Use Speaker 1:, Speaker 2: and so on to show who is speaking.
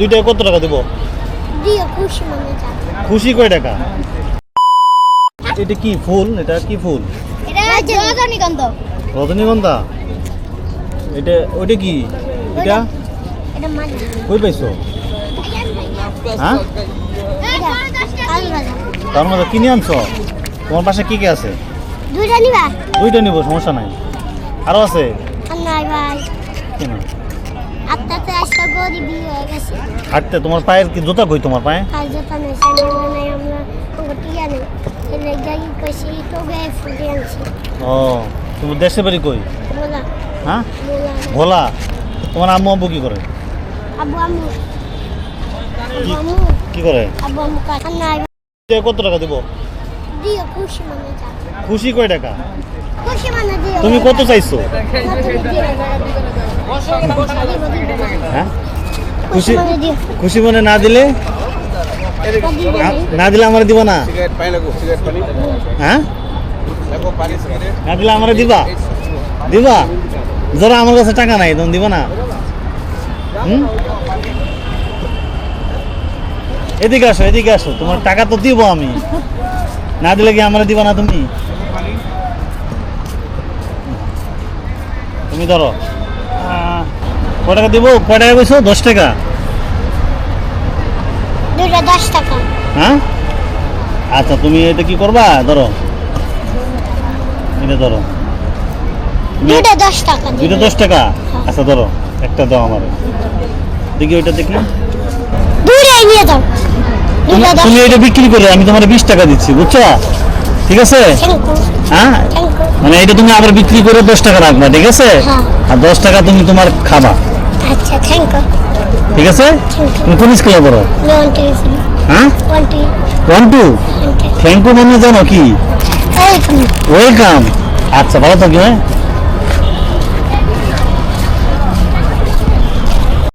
Speaker 1: দুইটায় কত টাকা দেবো?
Speaker 2: খুশি
Speaker 1: কয় টাকা? এটা কি ফুল? এটা কি ফুল?
Speaker 2: রজনীগন্ধা।
Speaker 1: রজনীগন্ধা? এটা ওইটা কি? এটা? কই পাইছো? হ্যাঁ? তার মধ্যে কিনে আনছো? তোমার পাশে কি কি আছে?
Speaker 2: দুইটা নিবা?
Speaker 1: দুইটা নিব সমস্যা নাই। আরও আছে?
Speaker 2: নাই ভাই।
Speaker 1: কেন?
Speaker 2: গরিবই হয়ে গেছে।
Speaker 1: হাঁটতে তোমার পায়ের কি জুতা কই তোমার পায়ে?
Speaker 2: আর যত নেই সামনে নাই আমরা আমাকে নেই। এলে যাই কইছি তো গায়ে ফুটে আনছি।
Speaker 1: ও তুমি দেশে বাড়ি কই?
Speaker 2: বলা
Speaker 1: হ্যাঁ? ভোলা। তোমার আম্মু আব্বু কি করে? কি করে?
Speaker 2: কাজ নাই।
Speaker 1: কত টাকা দেবো?
Speaker 2: দিও খুশি মনে
Speaker 1: খুশি কয় টাকা?
Speaker 2: খুশি মানে দিও।
Speaker 1: তুমি কত চাইছো? হ্যাঁ? খুশি
Speaker 2: মনে
Speaker 1: না দিলে? না দিলে আমার দিব না? হ্যাঁ? না দিলে আমার দিবা? দিবা? ধরো আমার কাছে টাকা নাই তখন দিব না? এদিকে আসো এদিকে আসো। তোমার টাকা তো দিব আমি। না দিলে কি আমরা দিব না তুমি? তুমি ধরো। কয় টাকা দিব? কয় টাকা কইছো? দশ টাকা?
Speaker 2: দশ টাকা।
Speaker 1: হ্যাঁ? আচ্ছা তুমি এটা কি করবা? ধরো। এটা ধরো।
Speaker 2: দুইটা দশ টাকা
Speaker 1: দশ টাকা? আচ্ছা ধরো। একটা দাও আমার। দেখি ওইটা দেখি।
Speaker 2: দুইটাই নিয়ে
Speaker 1: তুমি এটা বিক্রি করে আমি তোমার বিশ টাকা দিচ্ছি বুঝছ? ঠিক আছে? হ্যাঁ? মানে এটা তুমি আবার বিক্রি করে দশ টাকা রাখবা ঠিক আছে?
Speaker 2: হ্যাঁ।
Speaker 1: আর দশ টাকা তুমি তোমার খাবা।
Speaker 2: আচ্ছা থ্যাংক ইউ
Speaker 1: ঠিক আছে? তুমি কোন স্কুলে পড়ো? হ্যাঁ?
Speaker 2: ওয়ান টু
Speaker 1: থ্যাংক ইউ মানে জানো কি? ওয়েলকাম আচ্ছা ভালো থাকি হ্যাঁ?